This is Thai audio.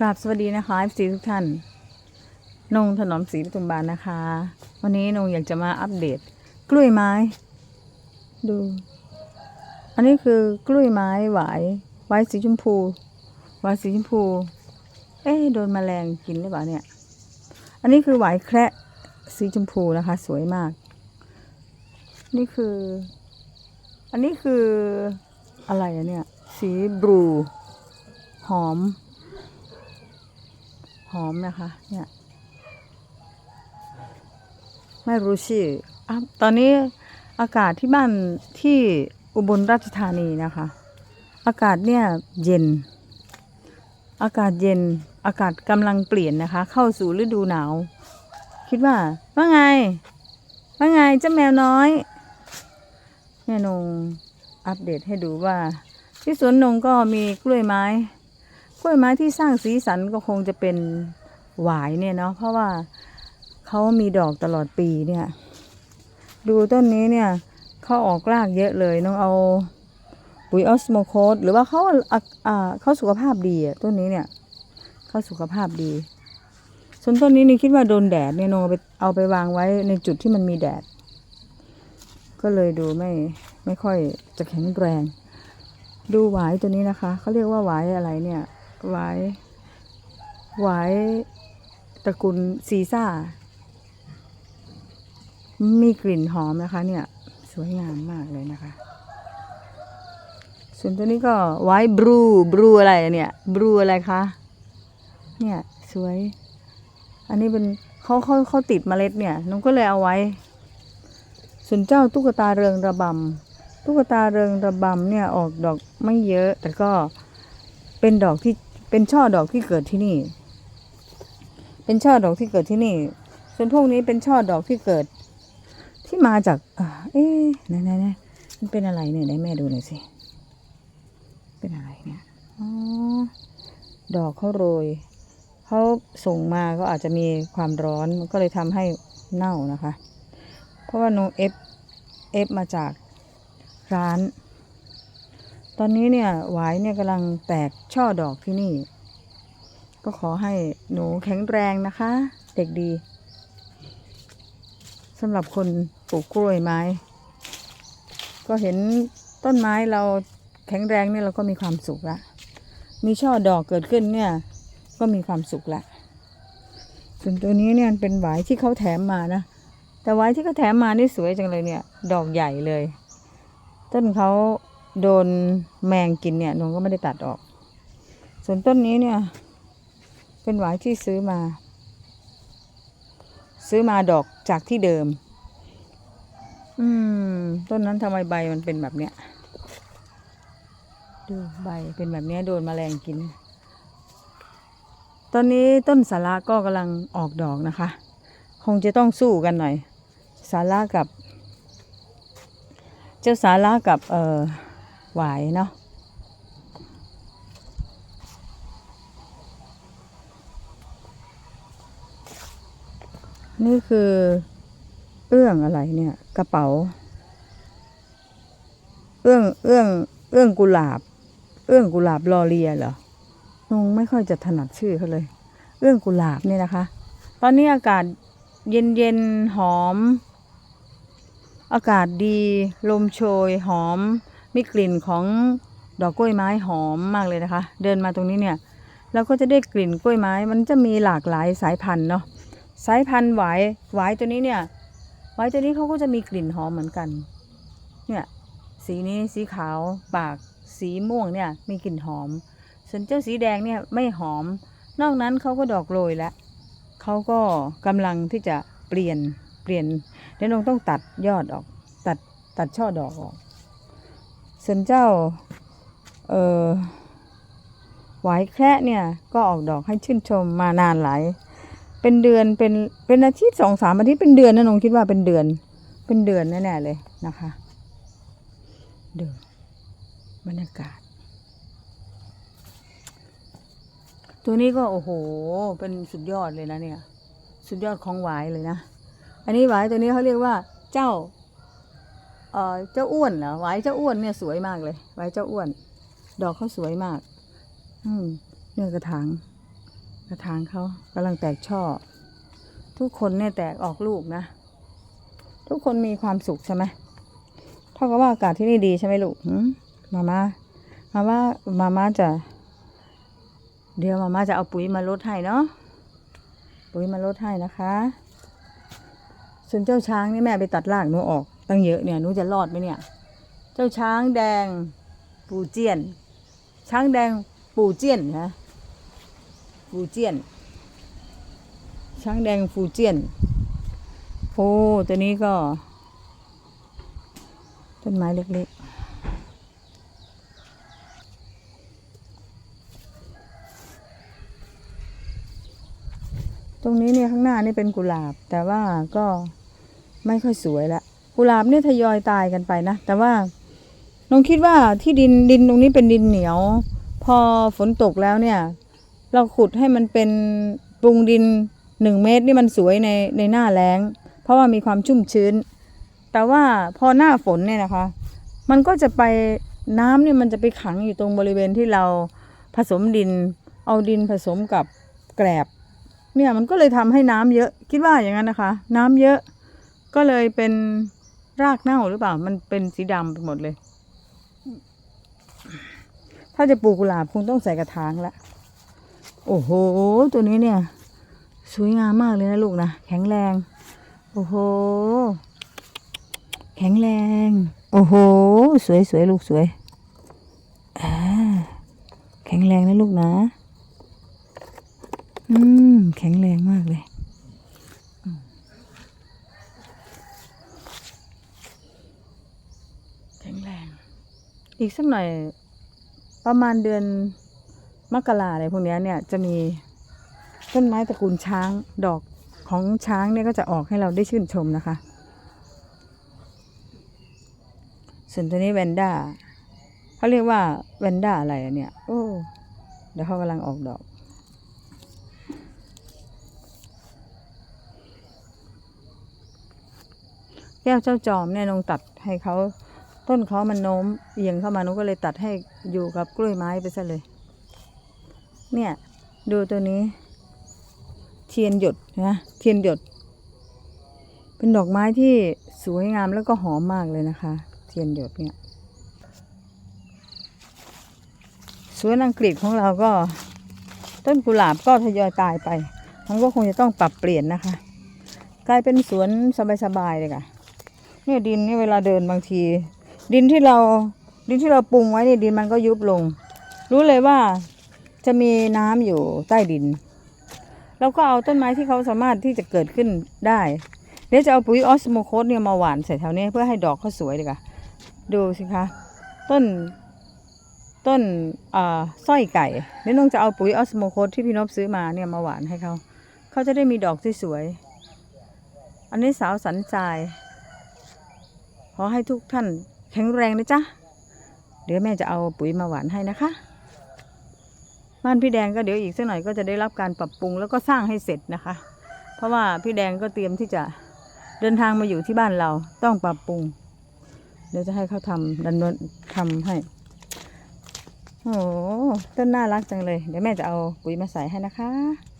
กราบสวัสดีนะคะสีทุกท่าน นงถนอมศรีปทุมบานนะคะ วันนี้นงอยากจะมาอัปเดต กล้วยไม้ ดู อันนี้คือกล้วยไม้หวายหวายสีชมพูหวายสีชมพู เอ๊ะโดนแมลงกินหรือเปล่าเนี่ย อันนี้คือหวายแคระสีชมพูนะคะ สวยมาก นี่คือ อันนี้คืออะไรอะเนี่ย สีบลูหอม อมนะคะ เนี่ย ไม่รู้ชื่ออตอนนี้อากาศที่บ้านที่อุบลราชธานีนะคะ อากาศเนี่ยเย็น อากาศเย็น อากาศกำลังเปลี่ยนนะคะ เข้าสู่ฤดูหนาว คิดว่า ว่าไง ว่าไงเจ้าแมวน้อยแม่นงอัปเดตให้ดูว่า ที่สวนนงก็มีกล้วยไม้ กล้วยไม้ที่สร้างสีสันก็คงจะเป็นหวายเนี่ยเนาะเพราะว่าเขามีดอกตลอดปีเนี่ย ดูต้นนี้เนี่ยเขาออกรากเยอะเลยน้องเอาปุ๋ยออสโมโคสหรือว่าเขาอ่าเขาสุขภาพดีอะต้นนี้เนี่ยเขาสุขภาพดีส่วนต้นนี้นี่คิดว่าโดนแดดเนี่ยน้องเอาไปเอาไปวางไว้ในจุดที่มันมีแดด ก็เลยดูไม่ไม่ค่อยจะแข็งแรง ดูหวายตัวนี้นะคะเขาเรียกว่าหวายอะไรเนี่ย หวายหวายตระกูลซีซ่า มีกลิ่นหอมนะคะเนี่ย สวยงามมากเลยนะคะ ส่วนตัวนี้ก็ไวท์บลูบลูอะไรเนี่ยบลูอะไรคะ เนี่ยสวย อันนี้เป็นเขาเขาเขาติดเมล็ดเนี่ยน้องก็เลยเอาไว้ ส่วนเจ้าตุ๊กตาเริงระบำตุ๊กตาเริงระบำเนี่ยออกดอกไม่เยอะ แต่ก็เป็นดอกที่ เป็นช่อดอกที่เกิดที่นี่ เป็นช่อดอกที่เกิดที่นี่ ส่วนพวกนี้เป็นช่อดอกที่เกิด ที่มาจากอเอ๊ะไหนไหนไหนมันเป็นอะไรเนี่ยไหนแม่ดูหน่อยสิ เป็นอะไรเนี่ยอ๋อดอกเขาโรยเขาส่งมาก็อาจจะมีความร้อนมันก็เลยทำให้เน่านะคะ เพราะว่าโนเอฟเอฟมาจากร้าน ตอนนี้เนี่ยหวายเนี่ยกำลังแตกช่อดอกที่นี่ ก็ขอให้หนูแข็งแรงนะคะ เด็กดีสำหรับคนปลูกกล้วยไม้ ก็เห็นต้นไม้เราแข็งแรงเนี่ยเราก็มีความสุขละมีช่อดอกเกิดขึ้นเนี่ยก็มีความสุขละส่วนตัวนี้เนี่ยเป็นหวายที่เขาแถมมานะแต่หวายที่เขาแถมมานี่สวยจังเลยเนี่ย ดอกใหญ่เลย ต้นเขา โดนแมงกินเนี่ยนงก็ไม่ได้ตัดออก ส่วนต้นนี้เนี่ย เป็นหวายที่ซื้อมา ซื้อมาดอกจากที่เดิม อืม ต้นนั้นทำไมใบมันเป็นแบบเนี้ยดูใบเป็นแบบเนี้ยโดนแมลงกิน ตอนนี้ต้นสาระก็กำลังออกดอกนะคะ คงจะต้องสู้กันหน่อย สาระกับ เจ้าสาระกับเอ่อ หวายเนาะนี่คือเอื้องอะไรเนี่ย กระเป๋า เอื้องเอื้อง เอื้องกุหลาบ เอื้องกุหลาบลอเรียเหรอนงไม่ค่อยจะถนัดชื่อเขาเลย เอื้องกุหลาบเนี่ยนะคะ ตอนนี้อากาศเย็นเย็นๆหอม อากาศดี ลมโชยหอม มีกลิ่นของดอกกล้วยไม้หอมมากเลยนะคะ เดินมาตรงนี้เนี่ยเราก็จะได้กลิ่นกล้วยไม้ มันจะมีหลากหลายสายพันธุ์เนาะสายพันธุ์หวายหวายตัวนี้เนี่ยหวายตัวนี้เขาก็จะมีกลิ่นหอมเหมือนกัน เนี่ยสีนี้สีขาวปากสีม่วงเนี่ยมีกลิ่นหอม ส่วนเจ้าสีแดงเนี่ยไม่หอม นอกนั้นเขาก็ดอกโรยแล้วเขาก็กำลังที่จะเปลี่ยนเปลี่ยนเดี๋ยวน้องต้องตัดยอดออก ตัดตัดช่อดอกออก ส่วนเจ้า เอ่อหวายแคระเนี่ย ก็ออกดอกให้ชื่นชมมานานหลาย เป็นเดือนเป็นเป็นอาทิตย์สองสามอาทิตย์เป็นเดือนนะน้องคิดว่าเป็นเดือน เป็นเดือนแน่ๆเลยนะคะเดือนบรรยากาศ ตัวนี้ก็โอ้โห เป็นสุดยอดเลยนะเนี่ย สุดยอดของหวายเลยนะ อันนี้หวายตัวนี้เขาเรียกว่าเจ้า เอ่อเจ้าอ้วนเหรอหวายเจ้าอ้วนเนี่ยสวยมากเลยหวายเจ้าอ้วน ดอกเขาสวยมาก อืมเนื้อกระถางกระถางเขากำลังแตกช่อ ทุกคนเนี่ยแตกออกลูกนะ ทุกคนมีความสุขใช่ไหมเท่ากับว่าอากาศที่นี่ดีใช่ไหมลูกหืมมาม่ามาม่ามาม่าจะ เดี๋ยวมาม่าจะเอาปุ๋ยมาลดให้เนาะปุ๋ยมาลดให้นะคะส่วนเจ้าช้างนี่แม่ไปตัดรากหนูออก ตั้งเยอะเนี่ยหนูจะรอดไหมเนี่ย เจ้าช้างแดงปูเจียน ช้างแดงปูเจียนนะปูเจียน ช้างแดงฟูเจียนโอ้ตัวนี้ก็ ต้นไม้เล็กๆตรงนี้เนี่ยข้างหน้านี่เป็นกุหลาบ แต่ว่าก็ไม่ค่อยสวยละ กุหลาบเนี่ยทยอยตายกันไปนะ แต่ว่าน้องคิดว่าที่ดินดินตรงนี้เป็นดินเหนียว พอฝนตกแล้วเนี่ย เราขุดให้มันเป็นปรุงดินหนึ่งเมตรนี่มันสวยในในหน้าแล้ง เพราะว่ามีความชุ่มชื้น แต่ว่าพอหน้าฝนเนี่ยนะคะ มันก็จะไปน้ำเนี่ยมันจะไปขังอยู่ตรงบริเวณที่เราผสมดิน เอาดินผสมกับแกลบเนี่ยมันก็เลยทำให้น้ำเยอะ คิดว่าอย่างนั้นนะคะ น้ำเยอะก็เลยเป็น รากเน่าหรือเปล่า มันเป็นสีดำไปหมดเลย ถ้าจะปลูกกุหลาบคงต้องใส่กระถางละ โอ้โห ตัวนี้เนี่ย สวยงามมากเลยนะลูกนะ แข็งแรง โอ้โห แข็งแรง โอ้โห สวยสวยลูกสวยอ่าแข็งแรงนะลูกนะ อืม แข็งแรงมากเลยอืมแข็งแรง อีกสักหน่อยประมาณเดือนมกราอะไรพวกนี้เนี่ยจะมีต้นไม้ตระกูลช้างดอกของช้างเนี่ยก็จะออกให้เราได้ชื่นชมนะคะ ส่วนตัวนี้แวนด้าเขาเรียกว่าแวนด้าอะไรเนี่ย โอ้เดี๋ยวเขากำลังออกดอก แก้วเจ้าจอมเนี่ยนงตัดให้เขา ต้นเขามันโน้มเอียงเข้ามานุก็เลยตัดให้อยู่กับกล้วยไม้ไปซะเลย เนี่ย ดูตัวนี้ เทียนหยดนะเทียนหยด เป็นดอกไม้ที่สวยงามแล้วก็หอมมากเลยนะคะ เทียนหยดเนี่ยสวนอังกฤษของเราก็ต้นกุหลาบก็ทยอยตายไปมันก็คงจะต้องปรับเปลี่ยนนะคะ กลายเป็นสวนสบายๆเลยค่ะเนี่ยดินเนี่ยเวลาเดินบางที ดินที่เราดินที่เราปรุงไว้นี่ดินมันก็ยุบลง รู้เลยว่าจะมีน้ำอยู่ใต้ดิน แล้วก็เอาต้นไม้ที่เขาสามารถที่จะเกิดขึ้นได้เดี๋ยวจะเอาปุ๋ยออสโมโคสเนี่ยมาหว่านใส่แถวนี้เพื่อให้ดอกเขาสวยเลยค่ะดูสิคะ ต้นต้นอ่าสร้อยไก่เดี๋ยวน้องจะเอาปุ๋ยออสโมโคสที่พี่นพซื้อมาเนี่ยมาหว่านให้เขาเขาจะได้มีดอกที่สวย อันนี้สาวสันทรายขอให้ทุกท่าน ข็งแรงนะจ๊ะ เดี๋ยวแม่จะเอาปุ๋ยมาหวานให้นะคะ บ้านพี่แดงก็เดี๋ยวอีกสักหน่อยก็จะได้รับการปรับปรุงแล้วก็สร้างให้เสร็จนะคะ เพราะว่าพี่แดงก็เตรียมที่จะเดินทางมาอยู่ที่บ้านเราต้องปรับปรุง เดี๋ยวจะให้เขาทำดันนทำให้โอ้ต้นน่ารักจังเลย เดี๋ยวแม่จะเอาปุ๋ยมาใส่ให้นะคะ